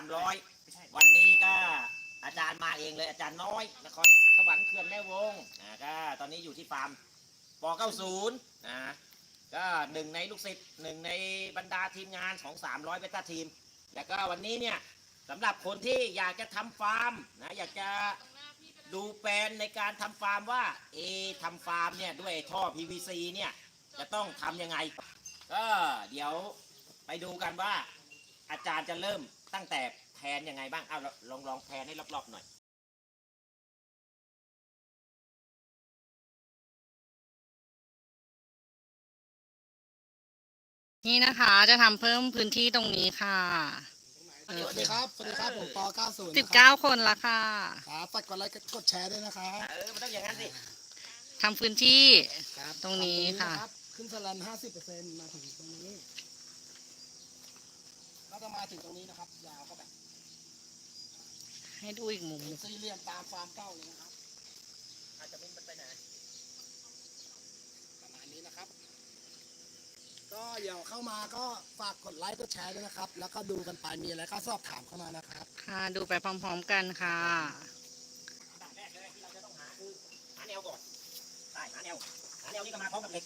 าชิกในช่อง300วันนี้ก็อาจารย์มาเองเลยอาจารย์น้อยนครสวรรค์เขื่อนแม่วงนะก็ตอนนี้อยู่ที่ฟาร์มป90นย์นะก็หนึ่งในลูกศิษย์หนึ่งในบรรดาทีมงานของ300เบต้าทีม แล้วก็วันนี้เนี่ยสำหรับคนที่อยากจะทำฟาร์มนะอยากจะดูแปลนในการทำฟาร์มว่าเอทำฟาร์มเนี่ยด้วยท่อ PVC เนี่ยจะต้องทำยังไง ก็เดี๋ยวไปดูกันว่าอาจารย์จะเริ่ม ตั้งแต่แพนยังไงบ้างเอาลองลองแพนให้รอบๆหน่อยนี่นะคะจะทำเพิ่มพื้นที่ตรงนี้ค่ะสวัสดีครับ สวัสดีครับผมปอ90 สิบเก้าคนละค่ะครับฝากกดไลค์กดแชร์ด้วยนะครับเออมันต้องอย่างนั้นสิทำพื้นที่ ครับตรงนี้ค่ะ รับขึ้นสลัน50%มาถึงตรงนี้ แล้วก็มาถึงตรงนี้นะครับ ยาวเข้าไปให้ดูอีกมุมเป็นสี่เหลี่ยมตามฟาร์มเก้าเลยนะครับ อาจจะเป็นไปไหนประมาณนี้นะครับ ก็เดี๋ยวเข้ามาก็ฝากกดไลค์กดแชร์ด้วยนะครับ แล้วก็ดูกันไปมีอะไรก็สอบถามเข้ามานะครับค่ะ ดูไปพร้อมๆกันค่ะ ด่านแรกเลยที่เราจะต้องหาคือหาแนวก่อนใช่หาแนวหาแนวนี่ก็มาพร้อมกับเหล็ก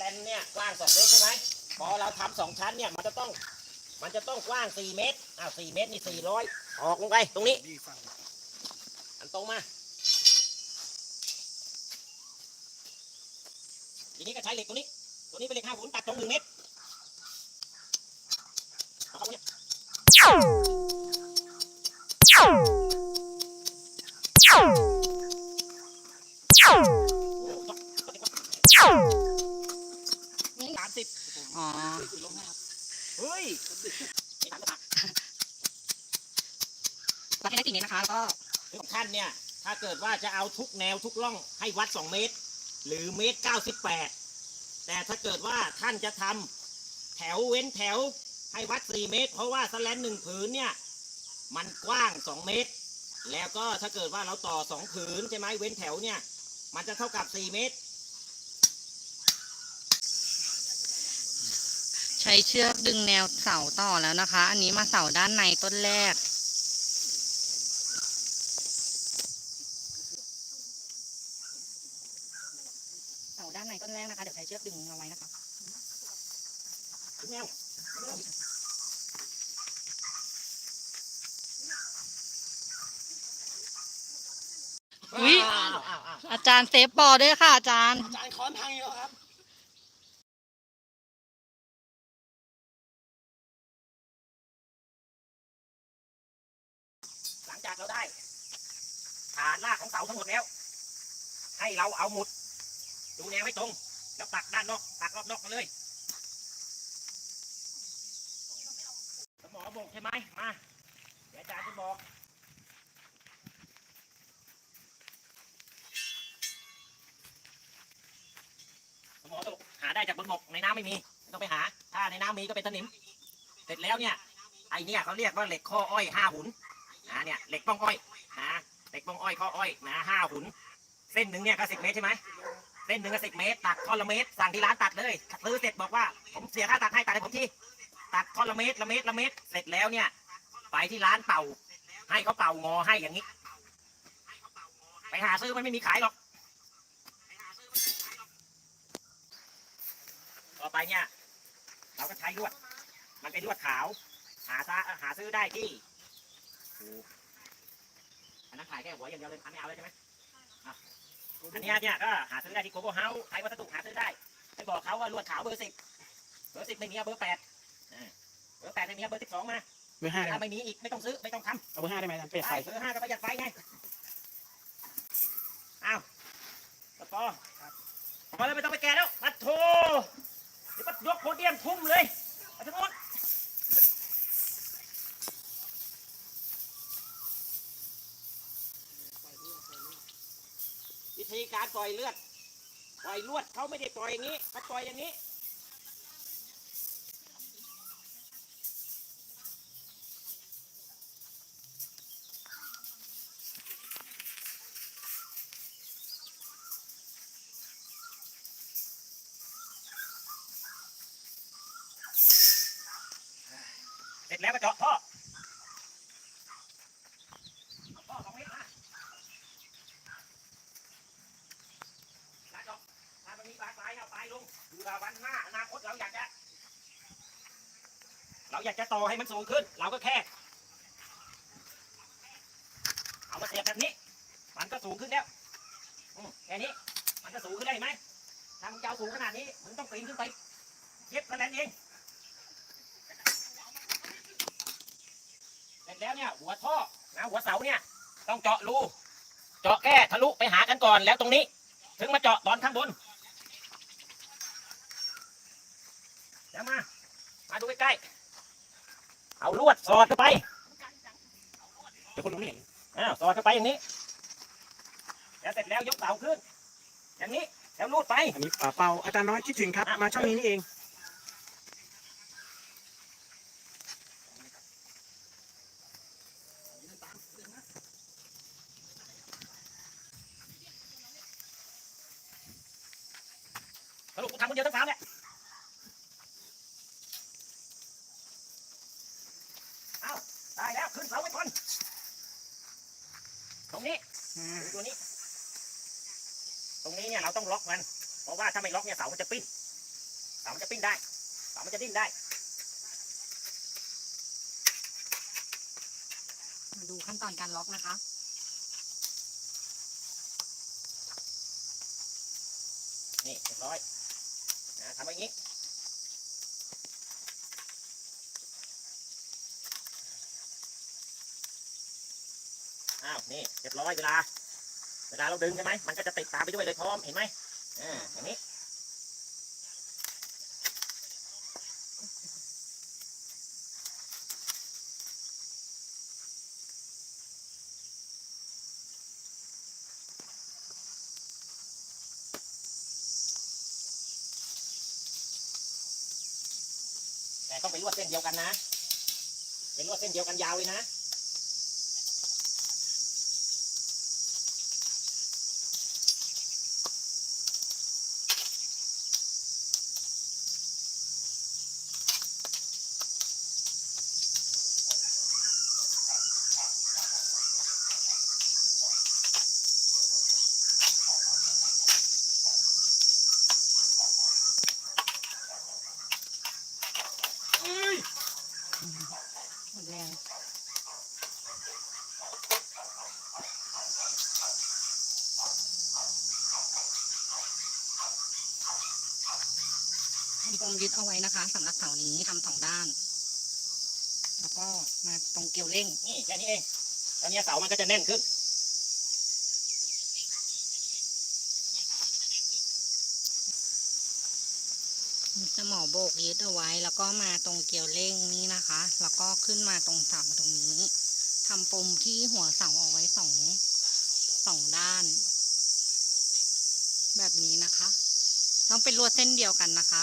แลนเนี่ยกว้างสองเมตรใช่ไหมพอเราทำสองชั้นเนี่ยมันจะต้องมันจะต้องกว้างสี่เมตรอ้าวสี่เมตรนี่สี่ร้อยออกลงไปตรงนี้อันตรงมาทีนี้ก็ใช้เหล็กตัวนี้ ตัวนี้เป็นเหล็กห้าหุ่นตัดตรงหนึ่งเมตรเอาเข้าเนี่ย อ๋อ เฮ้ยไม่ทันแล้ววัดให้ได้สี่เมตรนะคะ แล้วก็ของท่านเนี่ย ถ้าเกิดว่าจะเอาทุกแนวทุกร่องให้วัด2เมตร หรือเมตร98แต่ถ้าเกิดว่าท่านจะทำแถวเว้นแถวให้วัด4เมตร เพราะว่าสแลนหนึ่งผืนเนี่ยมันกว้าง2เมตร แล้วก็ถ้าเกิดว่าเราต่อ2ผืนใช่ไหมเว้นแถวเนี่ย มันจะเท่ากับ4เมตร ใช้เชือกดึงแนวเสาต่อแล้วนะคะ อันนี้มาเสาด้านในต้นแรก เสาด้านในต้นแรกนะคะ เดี๋ยวใช้เชือกดึงเอาไว้นะคะแนวอุ๊ยอ้าวอ้าวอ้าวอาจารย์เซฟบอลด้วยค่ะอาจารย์ อาจารย์ค้อนพังอยู่ครับ จากเราได้ฐานรากของเสาทั้งหมดแล้ว ให้เราเอาหมุด ดูแนวให้ตรงแล้วปักด้านนอกปักรอบนอกมาเลยสมอบอกใช่ไหมมาเดี๋ยวอาจารย์จะบอกสมอบอกหาได้จากบนบกในน้ำไม่มีไม่ต้องไปหา ถ้าในน้ำมีก็เป็นสนิม เสร็จแล้วเนี่ยไอเนี่ยเขาเรียกว่าเหล็กข้ออ้อยห้าหุน นะเนี่ยเหล็กป้องอ้อยนะเหล็กป้องอ้อยข้ออ้อยนะห้าหุน เส้นหนึ่งเนี่ยก็สิบเมตรใช่ไหมเส้นหนึ่งก็สิบเมตร ตัดท่อนละเมตรสั่งที่ร้านตัดเลยซื้อเสร็จบอกว่าผมเสียค่าตัดให้ตัดให้ผมที่ตัดท่อนละเมตรละเมตรละเมตรเสร็จแล้วเนี่ย ไปที่ร้านเป่า ให้เขาเป่างอให้อย่างนี้ ไปหาซื้อมันไม่มีขายหรอกต่อไปเนี่ย เราก็ใช้ลวด มันเป็นลวดขาว หาซาหาซื้อได้ที่ อันนั้นขายแค่หัวอย่างเดียวเลยอันไม่เอาเลยใช่ไหมอะอันเนี้ยเนี่ยก็หาซื้อได้ที่โกโก้เฮาส์ไทยวัสดุหาซื้อได้ไปบอกเขาว่าลวดขาวเบอร์สิบเบอร์สิบไม่มีเอาเบอร์แปดอ่าเบอร์แปดไม่มีเอาเบอร์สิบสองมาเบอร์ห้าได้ไหมถ้าไม่มีอีกไม่ต้องซื้อไม่ต้องทเอาเบอร์ห้าได้ไหมอาจารย์ประหยัดำไฟใช่เบอร์ห้าก็ประหยัดไฟไงอ้าวปะปอพอแล้วไม่ต้องไปแก่แล้วปัดโถเดี๋ยวปัดยกโพเดียมทุ่มเลยไปทั้งหมด ธีการปล่อยเลือด ปล่อยลวดเขาไม่ได้ปล่อยอย่างนี้เขาปล่อยอย่างนี้ ร็จแล้วก็เจาะท่อเอาท่อสองเมตรมาถ้าเจาะถ้ามันมีปลายปลายเอาปลายลงอยู่กับวันหน้าอนาคตเราอยากจะ เรา อยากจะต่อให้มันสูงขึ้น เราก็แค่ เอามาเสียบแบบนี้ มันก็สูงขึ้นแล้วอืมแค่นี้ มันจะสูงขึ้นได้ไหมถ้ามึงจะเอาสูงขนาดนี้ มึงต้องปีนขึ้นไป เย็บกระแลนเองเสร็จแล้วเนี่ย หัวท่อนะหัวเสาเนี่ย ต้องเจาะรู เจาะแค่ทะลุไปหากันก่อนแล้วตรงนี้ ถึงมาเจาะตอนข้างบนเดี๋ยวมา มาดูใกล้ๆ เอาลวดสอดเข้าไปเดี๋ยวคนดูไม่เห็นอ้าวสอดเข้าไปอย่างนี้แล้วเสร็จแล้วยกเสาขึ้น อย่างนี้แล้วลูดไป อันนี้อ่าเปาอาจารย์น้อยคิดถึงครับ มาช่องนี้นี่เอง สรุปกูทำคนเดียวทั้งฟาร์มเนี่ยเอาได้ แล้วขึ้นเสาไว้ก่อนตรงนี้ดูตัวนี้ ตรงนี้เนี่ยเราต้องล็อกมัน เพราะว่าถ้าไม่ล็อกเนี่ยเสามันจะปิ้นเสามันจะปิ้นได้เสามันจะดิ้นได้มาดูขั้นตอนการล็อกนะคะนี่เรียบร้อยนะทำอย่างนี้ อ้าวนี่เรียบร้อยเวลา เวลาเราดึงใช่ไหมมันก็จะติดตามไปด้วยเลยพร้อมเห็นไหมอ่าอย่างนี้แต่ต้องเป็นลวดเส้นเดียวกันนะ เป็นลวดเส้นเดียวกันยาวเลยนะ ยึดเอาไว้นะคะสำหรับเสานี้ทำสองด้าน แล้วก็มาตรงเกลียวเร่งนี่แค่นี้เองตอนนี้เสามันก็จะแน่นขึ้น สมอโบกยึดเอาไว้ แล้วก็มาตรงเกลียวเร่งนี้นะคะ แล้วก็ขึ้นมาตรงเสาตรงนี้ทำปมที่หัวเสาเอาไว้สองสองด้าน แบบนี้นะคะ ต้องเป็นลวดเส้นเดียวกันนะคะ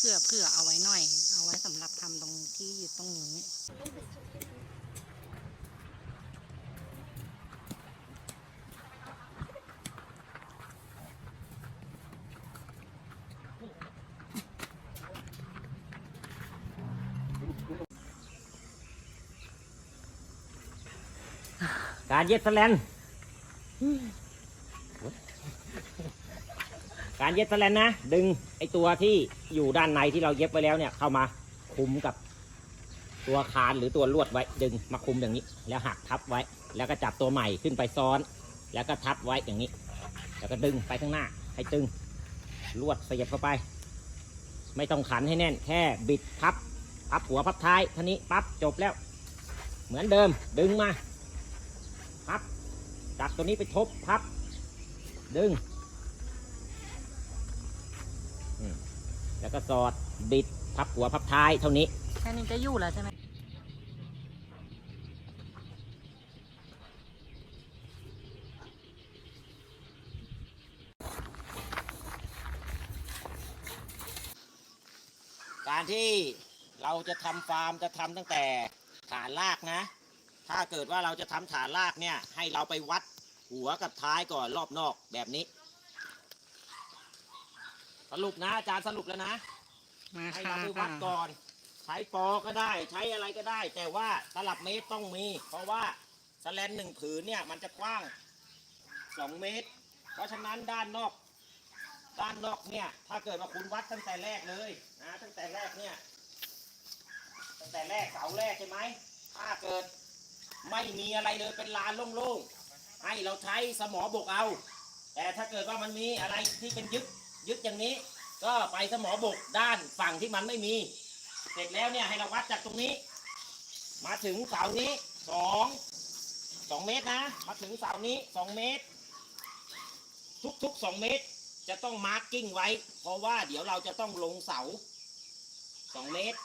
พื่อเพื่อเอาไว้หน่อย เอาไว้สำหรับทำตรงที่ยึดตรงนี้การเย็บสแลน การเย็บสแลนนะ ดึงไอตัวที่อยู่ด้านในที่เราเย็บไว้แล้วเนี่ยเข้ามาคุมกับตัวคานหรือตัวลวดไว้ดึงมาคุมอย่างนี้ แล้วหักทับไว้ แล้วก็จับตัวใหม่ขึ้นไปซ้อน แล้วก็ทับไว้อย่างนี้ แล้วก็ดึงไปข้างหน้า ให้ตึงลวดเสียบเข้าไป ไม่ต้องขันให้แน่น แค่บิดพับพับหัวพับท้ายท่านี้ปั๊บจบแล้ว เหมือนเดิมดึงมาพับจับตัวนี้ไปทบพับ ดึง แล้วก็สอดบิดพับหัวพับท้ายเท่านี้ แค่นี้จะอยู่แล้วใช่ไหมการที่เราจะทำฟาร์มจะทำตั้งแต่ฐานรากนะ ถ้าเกิดว่าเราจะทำฐานรากเนี่ย ให้เราไปวัดหัวกับท้ายก่อนรอบนอกแบบนี้ สรุปนะอาจารย์สรุปแล้วนะ มาให้ค่ะเราไปวัดก่อนทช้ปอก็ได้ ใช้อะไรก็ได้ แต่ว่าตลับเมตรต้องมี เพราะว่าสแลนหนึ่งผืนเนี่ย มันจะกว้างสองเมตร เพราะฉะนั้นด้านนอก ด้านนอกเนี่ย ถ้าเกิดว่าคุณวัดตั้งแต่แรกเลยนะตั้งแต่แรกเนี่ย ตั้งแต่แรกเสาแรกใช่ไหมถ้าเกิดไม่มีอะไรเลยเป็นลานโล่งๆให้เราใช้สมอบกเอา แต่ถ้าเกิดว่ามันมีอะไรที่เป็นยึด ยึดอย่างนี้ ก็ไปสมอบกด้านฝั่งที่มันไม่มี เสร็จแล้วเนี่ยให้เราวัดจากตรงนี้ มาถึงเสานี้สองสองเมตรนะ มาถึงเสานี้สองเมตร ทุกๆสองเมตร จะต้องมาร์กกิ้งไว้ เพราะว่าเดี๋ยวเราจะต้องลงเสาสองเมตร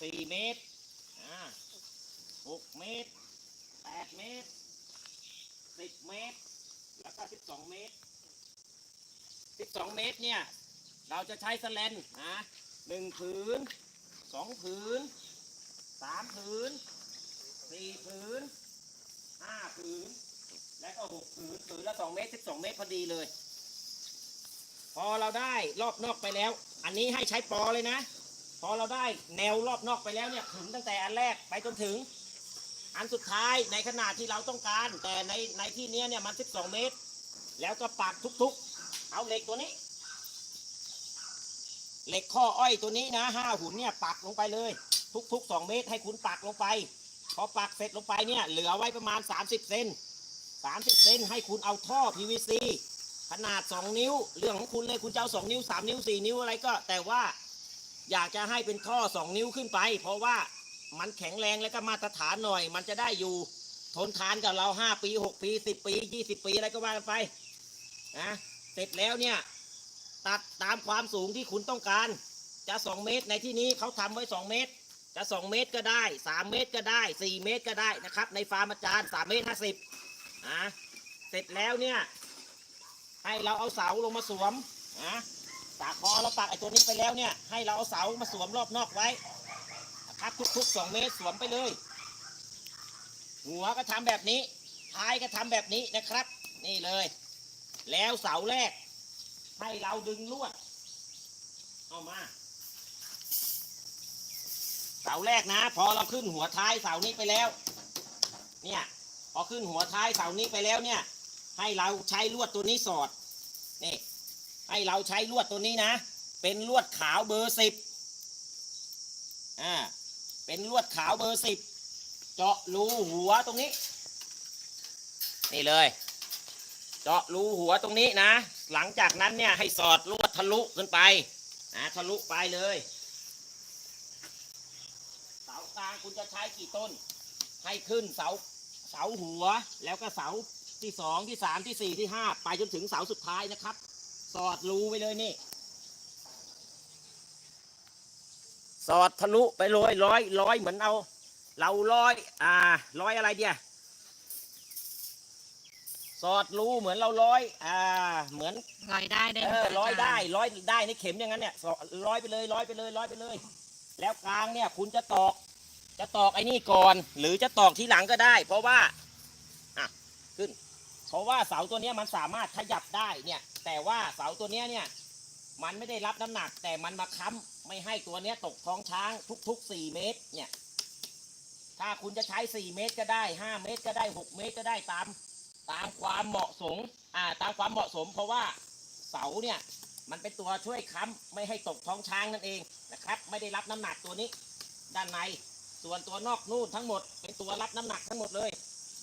สี่เมตรหกเมตรแปดเมตรสิบเมตร แล้วก็สิบสองเมตร สิบสองเมตรเนี่ย เราจะใช้สแลนนะหนึ่งผืนสองผืนสามผืนสี่ผืนห้าผืน และก็หกผืนผืนละสองเมตรสิบสองเมตรพอดีเลย พอเราได้รอบนอกไปแล้ว อันนี้ให้ใช้ปอเลยนะ พอเราได้แนวรอบนอกไปแล้วเนี่ยถึงตั้งแต่อันแรกไปจนถึง อันสุดท้ายในขนาดที่เราต้องการ แต่ในในที่เนี้ยเนี่ยมัน 12 เมตร แล้วก็ปักทุกๆ เอาเหล็กตัวนี้ เหล็กข้ออ้อยตัวนี้นะห้าหุ่นเนี่ยปักลงไปเลย ทุกๆ2เมตรให้คุณปักลงไป พอปักเสร็จลงไปเนี่ยเหลือไว้ประมาณ 30เซน30เซนให้คุณเอาท่อ PVC ขนาด 2 นิ้ว เรื่องของคุณเลยคุณจะเอา2นิ้ว 3 นิ้ว 4 นิ้วอะไรก็ แต่ว่าอยากจะให้เป็นท่อ 2 นิ้วขึ้นไป เพราะว่ามันแข็งแรงและก็มาตรฐานหน่อย มันจะได้อยู่ทนทานกับเรา 5 ปี 6 ปี 10 ปี 20 ปีอะไรก็ว่ากันไปนะ เสร็จแล้วเนี่ย ตัดตามความสูงที่คุณต้องการ จะ 2 เมตรในที่นี้เขาทำไว้ 2 เมตร จะ 2 เมตรก็ได้ 3 เมตรก็ได้ 4 เมตรก็ได้นะครับ ในฟาร์มอาจารย์3เมตร50นะเสร็จแล้วเนี่ย ให้เราเอาเสาลงมาสวมนะตากพอเราปักไอ้ตัวนี้ไปแล้วเนี่ย ให้เราเอาเสามาสวมรอบนอกไว้นะครับทุกๆ2เมตรสวมไปเลย หัวก็ทำแบบนี้ท้ายก็ทำแบบนี้นะครับ นี่เลย แล้วเสาแรก ให้เราดึงลวดเอามา เสาแรกนะ พอเราขึ้นหัวท้ายเสานี้ไปแล้ว เนี่ย พอขึ้นหัวท้ายเสานี้ไปแล้วเนี่ย ให้เราใช้ลวดตัวนี้สอดนี่ให้เราใช้ลวดตัวนี้นะ เป็นลวดขาวเบอร์สิบอ่าเป็นลวดขาวเบอร์สิบเจาะรูหัวตรงนี้ นี่เลย เจาะรูหัวตรงนี้นะ หลังจากนั้นเนี่ยให้สอดลวดทะลุขึ้นไปนะทะลุไปเลยเสากลางคุณจะใช้กี่ต้น ให้ขึ้นเสาเสาหัวแล้วก็เสาที่สองที่สามที่สี่ที่ห้าไปจนถึงเสาสุดท้ายนะครับ สอดรูไปเลยนี่ สอดทะลุไปเลยร้อยร้อยเหมือนเอาเราร้อยอ่าร้อยอะไรเดีย สอดรูเหมือนเราร้อย อ่า เหมือนรอยได้ได้เอไหมอคะร้อยาจาได้ร้อยได้ในเข็มอย่างนั้นเนี่ยสอร้อยไปเลยร้อยไปเลยร้อยไปเลย แล้วกลางเนี่ยคุณจะตอก จะตอกไอ้นี่ก่อน หรือจะตอกทีหลังก็ได้ เพราะว่าอะขึ้น เพราะว่าเสาตัวเนี้ยมันสามารถขยับได้เนี่ย แต่ว่าเสาตัวเนี้ยเนี่ยมันไม่ได้รับน้ำหนัก แต่มันมาค้ำไม่ให้ตัวเนี้ยตกท้องช้างทุกๆ4เมตร เนี่ย ถ้าคุณจะใช้4เมตรก็ได้5เมตรก็ได้6เมตรก็ได้ตาม ตามความเหมาะสมอ่าตามความเหมาะสม เพราะว่าเสาเนี่ยมันเป็นตัวช่วยค้ำไม่ให้ตกท้องช้างนั่นเองนะครับ ไม่ได้รับน้ำหนักตัวนี้ ด้านในส่วนตัวนอกนู่นทั้งหมด เป็นตัวรับน้ำหนักทั้งหมดเลย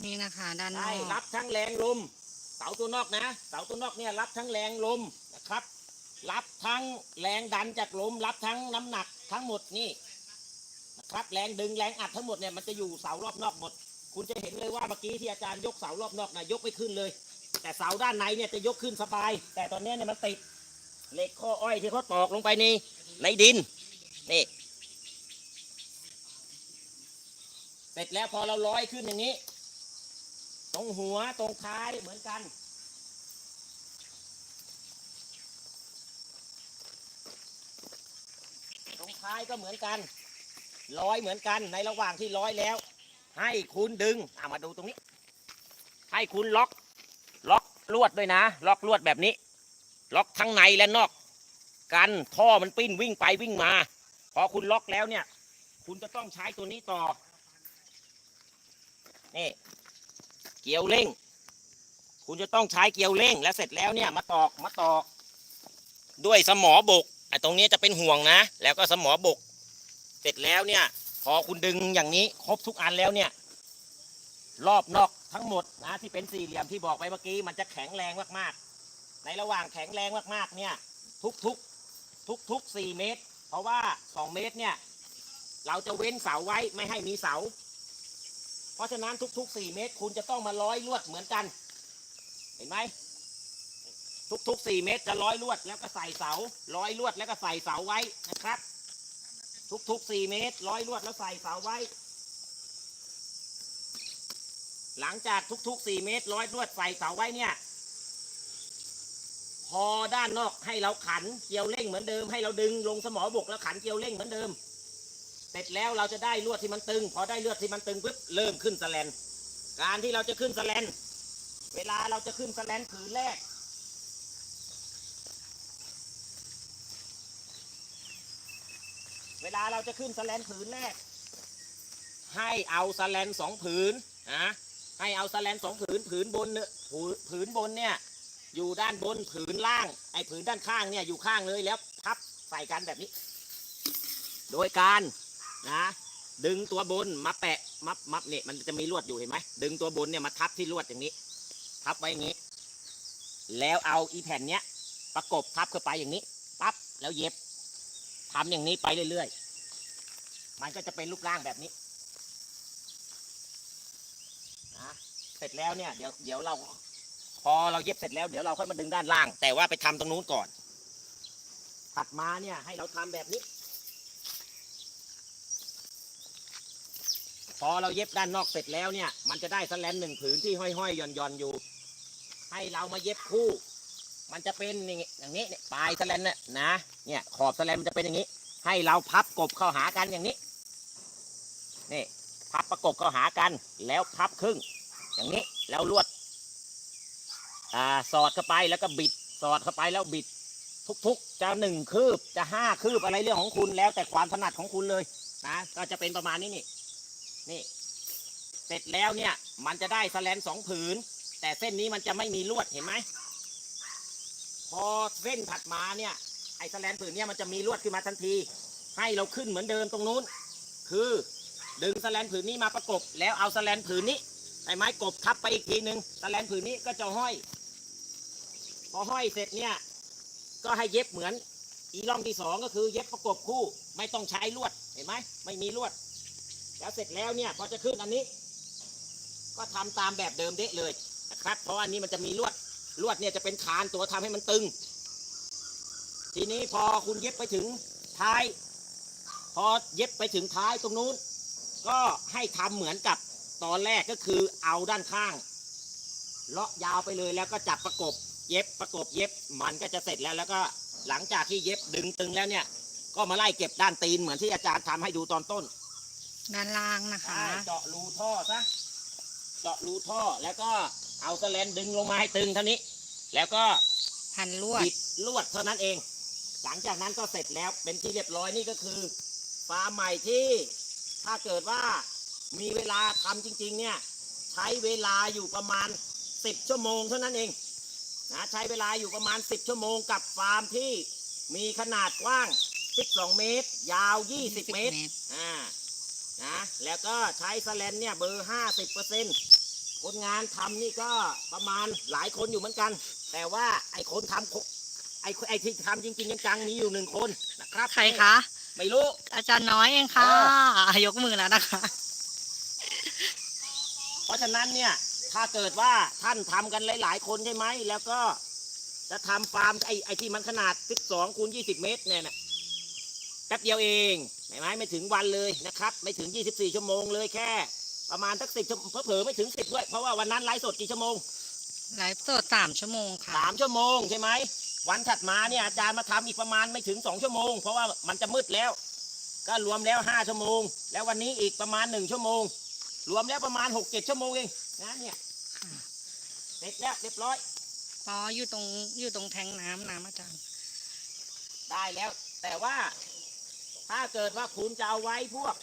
นี่นะคะด้านนใช่อกรับทั้งแรงลมเสาตัวนอกนะ เสาตัวนอกเนี่ยรับทั้งแรงลมนะครับ รับทั้งแรงดันจากลม รับทั้งน้ำหนักทั้งหมดนี่นะครับแรงดึงแรงอัดทั้งหมดเนี่ยมันจะอยู่เสารอบนอกหมด คุณจะเห็นเลยว่าเมื่อกี้ที่อาจารย์ยกเสารอบนอกนะยกไม่ขึ้นเลย แต่เสาด้านในเนี่ยจะยกขึ้นสบาย แต่ตอนนี้เนี่ยมันติดเหล็กข้ออ้อยที่เขาตอกลงไปในในดินนี่เสร็จแล้วพอเราร้อยขึ้นอย่างนี้ ตรงหัวตรงท้ายเหมือนกันตรงท้ายก็เหมือนกันร้อยเหมือนกันในระหว่างที่ร้อยแล้ว ให้คุณดึงเอะมาดูตรงนี้ ให้คุณล็อก ล็อกลวดด้วยนะ ล็อกลวดแบบนี้ ล็อกทั้งในและนอก กันท่อมันปิ้นวิ่งไปวิ่งมา พอคุณล็อกแล้วเนี่ย คุณจะต้องใช้ตัวนี้ต่อ นี่ เกี่ยวเร่ง คุณจะต้องใช้เกี่ยวเร่ง แล้วเสร็จแล้วเนี่ยมาตอกมาตอก ด้วยสมอบกไอ้ตรงนี้จะเป็นห่วงนะ แล้วก็สมอบก เสร็จแล้วเนี่ย พอคุณดึงอย่างนี้ครบทุกอันแล้วเนี่ย รอบนอกทั้งหมดนะที่เป็นสี่เหลี่ยมที่บอกไปเมื่อกี้มันจะแข็งแรงมากๆ ในระหว่างแข็งแรงมากๆ เนี่ย ทุกทุกทุกทุกสี่เมตร เพราะว่าสองเมตรเนี่ย เราจะเว้นเสาไว้ไม่ให้มีเสา เพราะฉะนั้นทุกๆสี่เมตร คุณจะต้องมาร้อยลวดเหมือนกัน เห็นไหมทุกๆสี่เมตรจะร้อยลวดแล้วก็ใส่เสาร้อยลวดแล้วก็ใส่เสาไว้นะครับ ทุกๆสี่เมตร ร้อยลวดแล้วใส่เสาไว้ หลังจากทุกๆสี่เมตร ร้อยลวดใส่เสาไว้เนี่ย พอด้านนอกให้เราขันเกลียวเร่งเหมือนเดิมให้เราดึงลงสมอบกแล้วขันเกลียวเร่งเหมือนเดิม เสร็จแล้วเราจะได้ลวดที่มันตึง พอได้ลวดที่มันตึงปุ๊บเริ่มขึ้นสแลน การที่เราจะขึ้นสแลน เวลาเราจะขึ้นสแลนผืนแรก เวลาเราจะขึ้นสแลนผืนแรก ให้เอาสแลนสองผืนนะให้เอาสแลนสองผืนผืนบนเนี่ยผืนผืนบนเนี่ย อยู่ด้านบนผืนล่าง ไอ้ผืนด้านข้างเนี่ยอยู่ข้างเลยแล้วพับใส่กันแบบนี้ โดยการนะดึงตัวบนมาแปะมับมับเนี่ยมันจะมีลวดอยู่เห็นไหมดึงตัวบนเนี่ยมาทับที่ลวดอย่างนี้ ทับไว้อย่างนี้ แล้วเอาอีแผ่นเนี้ยประกบทับเข้าไปอย่างนี้ปั๊บแล้วเย็บทำอย่างนี้ไปเรื่อย มันก็จะเป็นรูปร่างแบบนี้นะเสร็จแล้วเนี่ยเดี๋ยวเดี๋ยวเรา พอเราเย็บเสร็จแล้วเดี๋ยวเราค่อยมาดึงด้านล่าง แต่ว่าไปทำตรงนู้นก่อนถัดมาเนี่ยให้เราทำแบบนี้ พอเราเย็บด้านนอกเสร็จแล้วเนี่ย มันจะได้สแลนหนึ่งผืนที่ห้อยๆหย่อนๆอยู่ ให้เรามาเย็บคู่ มันจะเป็นอย่างงี้อย่างนี้เนี่ยปลายสแลนเนี่ยนะเนี่ยขอบสแลนมันจะเป็นอย่างนี้ ให้เราพับกบเข้าหากันอย่างนี้ นี่พับประกบเข้าหากันแล้วพับครึ่ง อย่างนี้แล้วลวดอ่าสอดเข้าไปแล้วก็บิด สอดเข้าไปแล้วบิด ทุกๆ จะหนึ่งคืบจะห้าคืบอะไรเรื่องของคุณแล้วแต่ความถนัดของคุณเลยนะก็จะเป็นประมาณนี้นี่นี่ เสร็จแล้วเนี่ย มันจะได้สแลนสองผืน แต่เส้นนี้มันจะไม่มีลวดเห็นไหมพอเส้นถัดมาเนี่ยไอ้สแลนผืนเนี่ยมันจะมีลวดขึ้นมาทันที ให้เราขึ้นเหมือนเดิมตรงนู้น คือ ดึงสแลนผืนนี้มาประกบ แล้วเอาสแลนผืนนี้ไอ้ไม้กบทับไปอีกทีหนึ่งสแลนผืนนี้ก็จะห้อย พอห้อยเสร็จเนี่ย ก็ให้เย็บเหมือน อีร่องที่สองก็คือเย็บประกบคู่ ไม่ต้องใช้ลวดเห็นไหมไม่มีลวด แล้วเสร็จแล้วเนี่ยพอจะขึ้นอันนี้ ก็ทำตามแบบเดิมเดะเลยนะครับ เพราะอันนี้มันจะมีลวดลวดเนี่ยจะเป็นฐานตัวทำให้มันตึง ทีนี้พอคุณเย็บไปถึงท้าย พอเย็บไปถึงท้ายตรงนู้น ก็ให้ทำเหมือนกับตอนแรกก็คือเอาด้านข้างเลาะยาวไปเลยแล้วก็จับประกบเย็บประกบเย็บมันก็จะเสร็จแล้วแล้วก็หลังจากที่เย็บดึงตึงแล้วเนี่ย ก็มาไล่เก็บด้านตีนเหมือนที่อาจารย์ทำให้ดูตอนต้น ด้านล่างนะคะใช่เจาะรูท่อซะเจาะรูท่อแล้วก็เอาสแลนดึงลงมาให้ตึงเท่านี้ แล้วก็พันลวดบิดลวดเท่านั้นเอง หลังจากนั้นก็เสร็จแล้วเป็นที่เรียบร้อยนี่ก็คือฟาร์มใหม่ที่ ถ้าเกิดว่ามีเวลาทำจริง ๆ เนี่ย ใช้เวลาอยู่ประมาณ 10 ชั่วโมงเท่านั้นเองนะใช้เวลาอยู่ประมาณ 10 ชั่วโมงกับฟาร์มที่มีขนาดกว้าง 12 เมตร ยาว 20 เมตรอ่านะแล้วก็ใช้สแลนเนี่ยเบอร์ห้าสิบเปอร์เซ็นคนงานทำนี่ก็ประมาณหลายคนอยู่เหมือนกัน แต่ว่าไอ้คนทำโคไอ้ไอ้ที่ทำจริงๆจังๆมีอยู่หนึ่งคนนะครับใครคะ ไม่รู้ อาจารย์น้อยเองค่ะ ยกมือแล้วนะคะ เพราะฉะนั้นเนี่ย ถ้าเกิดว่าท่านทำกันหลาย ๆ คนใช่ไหม แล้วก็ จะทำฟาร์มไอ้ไอ้ที่มันขนาด 12คูณ20 เมตรเนี่ยนะแป๊บเดียวเองเห็นไหมไม่ถึงวันเลยนะครับ ไม่ถึง 24 ชั่วโมงเลยแค่ ประมาณสักสิบชั่วโมงเผลอๆไม่ถึง10ด้วย เพราะว่าวันนั้นไลฟ์สดกี่ชั่วโมงไลฟ์สดสามชั่วโมงค่ะ สามชั่วโมงใช่ไหม วันถัดมาเนี่ยอาจารย์มาทำอีกประมาณไม่ถึงสองชั่วโมง เพราะว่ามันจะมืดแล้ว ก็รวมแล้วห้าชั่วโมง แล้ววันนี้อีกประมาณหนึ่งชั่วโมง รวมแล้วประมาณหกเจ็ดชั่วโมงเองนะเนี่ยค่ะเสร็จแล้วเรียบร้อยอ๋ออยู่ตรงอยู่ตรงแทงน้ำน้ำอาจารย์ ได้แล้ว แต่ว่าถ้าเกิดว่าคุณจะเอาไว้พวก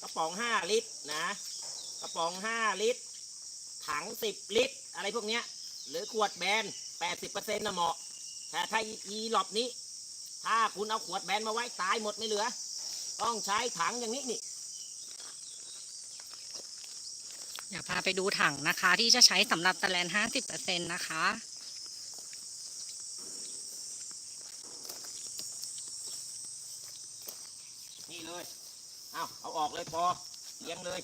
กระป๋องห้าลิตรนะ กระป๋องห้าลิตร ถังสิบลิตร อะไรพวกเนี้ย หรือขวดแบนแปดสิบเปอร์เซ็นต์นะเหมาะ แต่ถ้าอีหลอบนี้ ถ้าคุณเอาขวดแบนมาไว้ตายหมดไม่เหลือ ต้องใช้ถังอย่างนี้นี่เดี๋ยวพาไปดูถังนะคะ ที่จะใช้สำหรับตะแลน50%นะคะนี่เลย เอาเอาออกเลยพอเลี้ยงเลย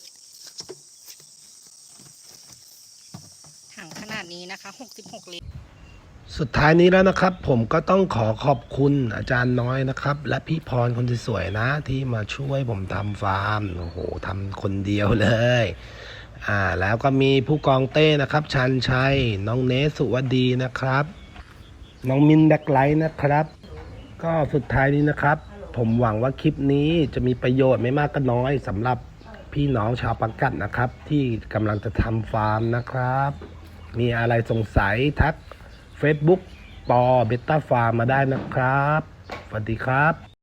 ถังขนาดนี้นะคะ 66 ลิตร สุดท้ายนี้แล้วนะครับ ผมก็ต้องขอขอบคุณอาจารย์น้อยนะครับ และพี่พรคนสวยๆนะ ที่มาช่วยผมทำฟาร์มโอ้โหทำคนเดียวเลยอ่าแล้วก็มีผู้กองเต้นะครับชันชัย น้องเนสสุวดีนะครับ น้องมินแบ็คไลท์นะครับ ก็สุดท้ายนี้นะครับ ผมหวังว่าคลิปนี้จะมีประโยชน์ไม่มากก็น้อยสำหรับพี่น้องชาวปักกัดนะครับ ที่กำลังจะทำฟาร์มนะครับ มีอะไรสงสัยทัก Facebook ปอเบต้าฟาร์มมาได้นะครับ สวัสดีครับ